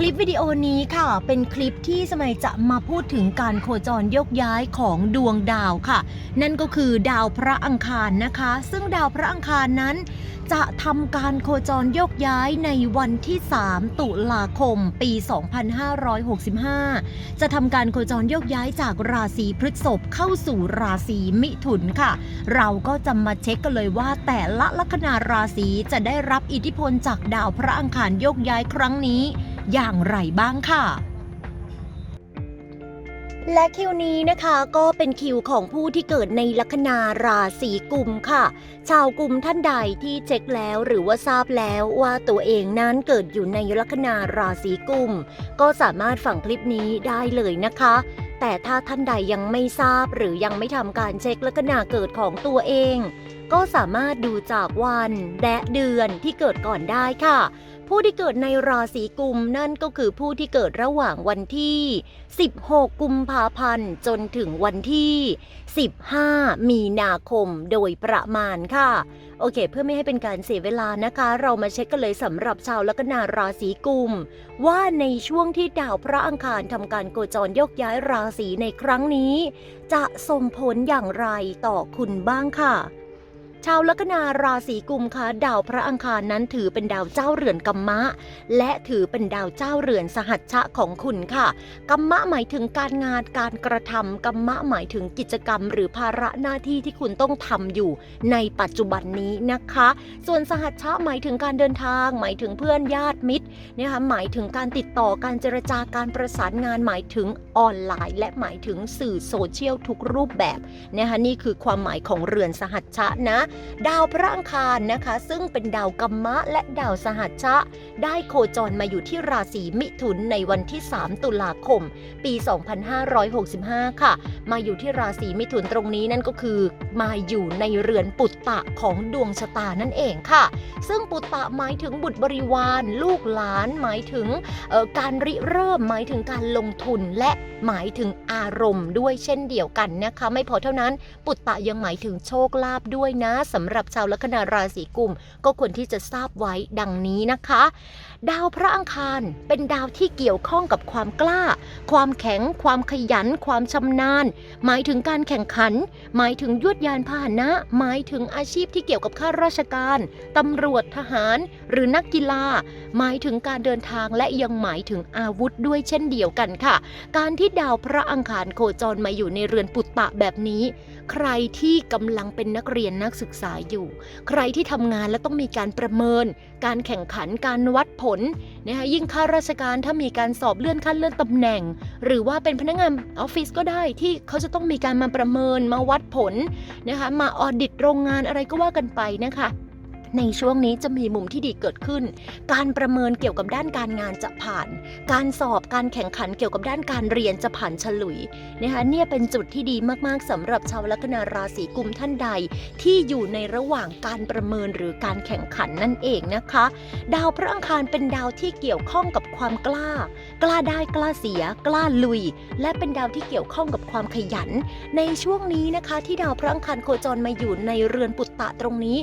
คลิปวิดีโอนี้ค่ะ เป็นคลิปที่สมัยจะมาพูดถึงการโคจรโยกย้ายของดวงดาวค่ะ นั่นก็คือดาวพระอังคารนะคะ ซึ่งดาวพระอังคารนั้น จะทำการโคจรโยกย้ายในวันที่ 3 ตุลาคม ปี 2565 จะทำการโคจรโยกย้ายจากราศีพฤษภเข้าสู่ราศีมิถุนค่ะ เราก็จะมาเช็คกันเลยว่าแต่ละลัคนาราศีจะได้รับอิทธิพลจากดาวพระอังคารโยกย้ายครั้งนี้ อย่างไรบ้างค่ะและคิวนี้นะคะก็เป็นคิวของผู้ที่เกิดในลัคนาราศีกุมค่ะ ชาวกุมท่านใดที่เช็คแล้วหรือว่าทราบแล้วว่าตัวเองนั้นเกิดอยู่ในลัคนาราศีกุม ก็สามารถฟังคลิปนี้ได้เลยนะคะ แต่ถ้าท่านใดยังไม่ทราบหรือยังไม่ทำการเช็คลัคนาเกิดของตัวเอง ก็สามารถดูจากวันและเดือนที่เกิดก่อนได้ค่ะ ผู้ที่เกิดในราศีกุมนั่นก็คือผู้ที่เกิดระหว่างวันที่ 16 กุมภาพันธ์ จนถึงวันที่ 15 มีนาคมโดยประมาณค่ะ โอเค เพื่อไม่ให้เป็นการเสียเวลานะคะ เรามาเช็คกันเลยสำหรับชาวลัคนาราศีกุม ว่าในช่วงที่ดาวพระอังคารทำการโคจรโยกย้ายราศีในครั้งนี้ จะส่งผลอย่างไรต่อคุณบ้างค่ะ ชาวลัคนาราศีกุมคะดาวพระอังคารนั้นถือเป็นดาวเจ้าเรือนกัมมะ และถือเป็นดาวเจ้าเรือนสหัชชะของคุณค่ะกัมมะหมายถึงการงานการกระทำกัมมะหมายถึงกิจกรรม หรือภาระหน้าที่ที่คุณต้องทำอยู่ในปัจจุบันนี้นะคะ ส่วนสหัชชะหมายถึงการเดินทาง หมายถึงเพื่อนญาติมิตรนะคะหมายถึงการติดต่อการเจรจาการประสานงานหมายถึงออนไลน์ และหมายถึงสื่อโซเชียลทุกรูปแบบนะคะนี่คือความหมายของเรือนสหัชชะนะดาวพระอังคารนะคะ ซึ่งเป็นดาวกัมมะและดาวสหัชชะ ได้โคจรมาอยู่ที่ราศีมิถุนในวันที่ 3 ตุลาคม ปี 2565 ค่ะ มาอยู่ที่ราศีมิถุนตรงนี้นั่นก็คือ มาอยู่ในเรือนปุตตะของดวงชะตานั่นเองค่ะ ซึ่งปุตตะหมายถึงบุตรบริวาร ลูกหลานหมายถึงการริเริ่มหมายถึงการลงทุนและหมายถึงอารมณ์ด้วยเช่นเดียวกันนะคะ ไม่พอเท่านั้นปุตตะยังหมายถึงโชคลาภด้วยนะสำหรับชาวลัคนาราศีกุม ก็ควรที่จะทราบไว้ดังนี้นะคะ ดาวพระอังคารเป็นดาวที่เกี่ยวข้องกับความกล้า ความแข็ง ความขยัน ความชำนาญ หมายถึงการแข่งขัน หมายถึงยวดยานพาหนะ หมายถึงอาชีพที่เกี่ยวกับข้าราชการตำรวจทหาร หรือนักกีฬา หมายถึงการเดินทางและยังหมายถึงอาวุธด้วยเช่นเดียวกันค่ะ การที่ดาวพระอังคารโคจรมาอยู่ในเรือนปุตตะแบบนี้ ใครที่กำลังเป็นนักเรียนนักศึกษาอยู่ ใครที่ทำงานและต้องมีการประเมิน การแข่งขันการวัดผลนะคะยิ่งข้าราชการถ้ามีการสอบเลื่อนขั้นเลื่อนตำแหน่ง หรือว่าเป็นพนักงานออฟฟิศก็ได้ที่เขาจะต้องมีการมาประเมินมาวัดผลนะคะมาออดิตโรงงานอะไรก็ว่ากันไปนะคะ ในช่วงนี้จะมีมุมที่ดีเกิดขึ้น การประเมินเกี่ยวกับด้านการงานจะผ่าน การสอบการแข่งขันเกี่ยวกับด้านการเรียนจะผ่านฉลุยนะคะเนี่ยเป็นจุดที่ดีมากๆสำหรับชาวลัคนาราศีกุมท่านใด ที่อยู่ในระหว่างการประเมินหรือการแข่งขันนั่นเองนะคะ ดาวพระอังคารเป็นดาวที่เกี่ยวข้องกับความกล้า กล้าได้กล้าเสีย กล้าลุย และเป็นดาวที่เกี่ยวข้องกับความขยัน ในช่วงนี้นะคะ ที่ดาวพระอังคารโคจรมาอยู่ในเรือนปุตตะตรงนี้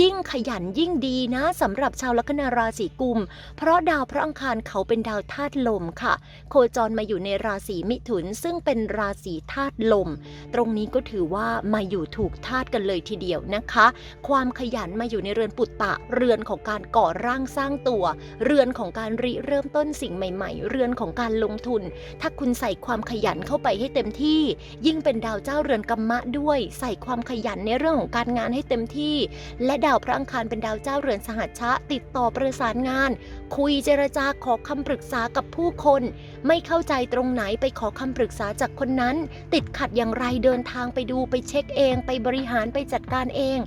ยิ่งขยันยันยิ่งดีนะสำหรับชาวลัคนาราศีกุม เพราะดาวพระอังคารเขาเป็นดาวธาตุลมค่ะ โคจรมาอยู่ในราศีมิถุนซึ่งเป็นราศีธาตุลม ตรงนี้ก็ถือว่ามาอยู่ถูกธาตุกันเลยทีเดียวนะคะ ความขยันมาอยู่ในเรือนปุตตะ เรือนของการก่อร่างสร้างตัว เรือนของการริเริ่มต้นสิ่งใหม่ ๆ เรือนของการลงทุน ถ้าคุณใส่ความขยันเข้าไปให้เต็มที่ ยิ่งเป็นดาวเจ้าเรือนกัมมะด้วย ใส่ความขยันในเรื่องของการงานให้เต็มที่ และดาวพระอังคารเป็นดาวเจ้าเรือนสหัชชะ ติดต่อประสานงาน คุยเจรจาขอคำปรึกษากับผู้คน ไม่เข้าใจตรงไหนไปขอคำปรึกษาจากคนนั้น ติดขัดอย่างไรเดินทางไปดูไปเช็คเอง ไปบริหารไปจัดการเอง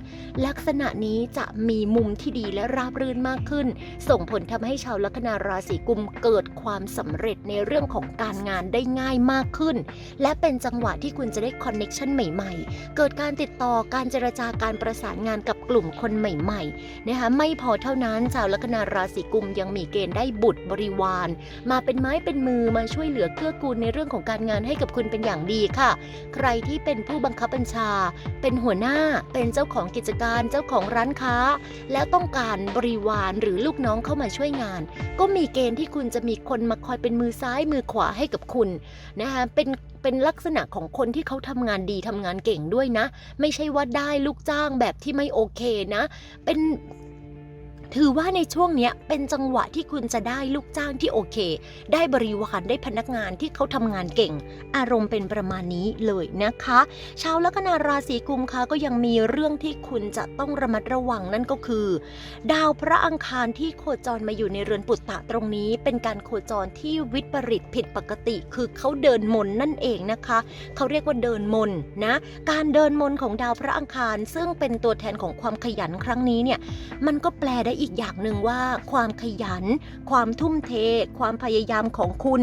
ลักษณะนี้จะมีมุมที่ดีและราบรื่นมากขึ้น ส่งผลทำให้ชาวลัคนาราศีกุมเกิดความสำเร็จในเรื่องของการงานได้ง่ายมากขึ้น และเป็นจังหวะที่คุณจะได้คอนเน็ชันใหม่ ๆ เกิดการติดต่อการเจรจาการประสานงานกับกลุ่มคนใหม่นะคะไม่พอเท่านั้นชาวลัคนาราศีกุมยังมีเกณฑ์ได้บุตรบริวาร มาเป็นไม้เป็นมือมาช่วยเหลือเกื้อกูลในเรื่องของการงานให้กับคุณเป็นอย่างดีค่ะ ใครที่เป็นผู้บังคับบัญชา เป็นหัวหน้าเป็นเจ้าของกิจการเจ้าของร้านค้า แล้วต้องการบริวารหรือลูกน้องเข้ามาช่วยงาน ก็มีเกณฑ์ที่คุณจะมีคนมาคอยเป็นมือซ้ายมือขวาให้กับคุณนะคะเป็น เป็นลักษณะของคนที่เขาทำงานดีทำงานเก่งด้วยนะ ไม่ใช่ว่าได้ลูกจ้างแบบที่ไม่โอเคนะ เป็น ถือว่าในช่วงนี้เป็นจังหวะที่คุณจะได้ลูกจ้างที่โอเค ได้บริวารได้พนักงานที่เขาทำงานเก่ง อารมณ์เป็นประมาณนี้เลยนะคะ ชาวลัคนาราศีกุมคะก็ยังมีเรื่องที่คุณจะต้องระมัดระวังนั่นก็คือ ดาวพระอังคารที่โคจรมาอยู่ในเรือนปุตตะตรงนี้ เป็นการโคจรที่วิปริตผิดปกติ คือเขาเดินมนนั่นเองนะคะเขาเรียกว่าเดินมนนะ การเดินมนของดาวพระอังคารซึ่งเป็นตัวแทนของความขยันครั้งนี้เนี่ยมันก็แปลได้อีกอย่างหนึ่งว่า ความขยัน ความทุ่มเท ความพยายามของคุณ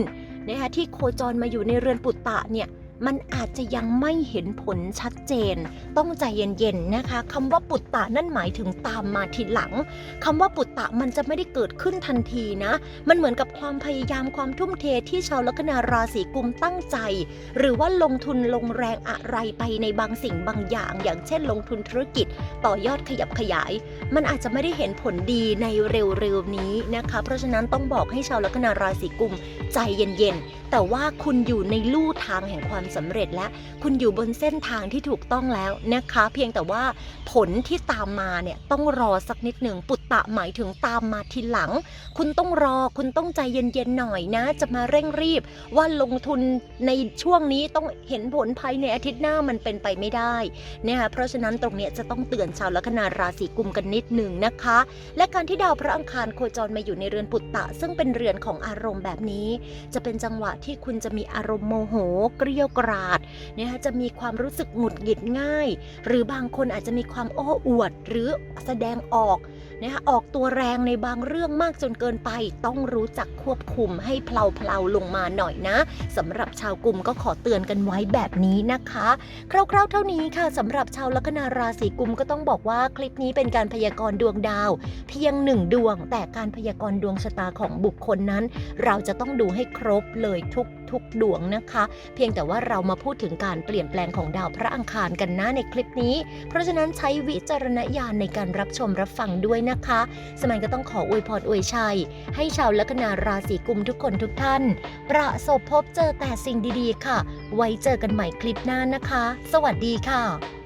นะคะที่โคจรมาอยู่ในเรือนปุตตะเนี่ย มันอาจจะยังไม่เห็นผลชัดเจน ต้องใจเย็นๆนะคะคำว่าปุตตะนั่นหมายถึงตามมาทีหลังคำว่าปุตตะมันจะไม่ได้เกิดขึ้นทันทีนะ มันเหมือนกับความพยายามความทุ่มเทที่ชาวลัคนาราศีกุมตั้งใจ หรือว่าลงทุนลงแรงอะไรไปในบางสิ่งบางอย่าง อย่างเช่น ลงทุนธุรกิจ ต่อยอดขยับขยาย มันอาจจะไม่ได้เห็นผลดีในเร็วๆนี้นะคะ เพราะฉะนั้นต้องบอกให้ชาวลัคนาราศีกุมใจเย็นๆ แต่ว่าคุณอยู่ในลู่ทางแห่งความสำเร็จและคุณอยู่บนเส้นทางที่ถูกต้องแล้วนะคะ เพียงแต่ว่าผลที่ตามมาเนี่ยต้องรอสักนิดหนึ่งปุตตะหมายถึงตามมาทีหลัง คุณต้องรอคุณต้องใจเย็นๆหน่อยนะ จะมาเร่งรีบ ว่าลงทุนในช่วงนี้ต้องเห็นผลภายในอาทิตย์หน้ามันเป็นไปไม่ได้นะคะเพราะฉะนั้นตรงเนี้ยจะต้องเตือนชาวลัคนาราศีกุมกันนิดหนึ่งนะคะ และการที่ดาวพระอังคารโคจรมาอยู่ในเรือนปุตตะ ซึ่งเป็นเรือนของอารมณ์แบบนี้ จะเป็นจังหวะที่คุณจะมีอารมณ์โมโห เกรี้ยวกราดนะคะจะมีความรู้สึกหงุดหงิดง่าย หรือบางคนอาจจะมีความโอ้อวด หรือแสดงออกนะคะออกตัวแรงในบางเรื่องมากจนเกินไป ต้องรู้จักควบคุมให้เพลาเพลาๆลงมาหน่อยนะสำหรับชาวกลุ่มก็ขอเตือนกันไว้แบบนี้นะคะ คร่าวๆ เท่านี้ค่ะสำหรับชาวลัคนาราศีกุมก็ต้องบอกว่าคลิปนี้เป็นการพยากรณ์ดวงดาว เพียงหนึ่งดวง แต่การพยากรณ์ดวงชะตาของบุคคลนั้น เราจะต้องดูให้ครบเลยทุกทุกดวงนะคะ เพียงแต่ว่าเรามาพูดถึงการเปลี่ยนแปลงของดาวพระอังคารกันนะในคลิปนี้ เพราะฉะนั้นใช้วิจารณญาณในการรับชมรับฟังด้วยนะคะ สมัยก็ต้องขออวยพรอวยชัย ให้ชาวลัคนาราศีกุมทุกคนทุกท่าน ประสบพบเจอแต่สิ่งดีๆ ค่ะ ไว้เจอกันใหม่คลิปหน้านะคะ สวัสดีค่ะ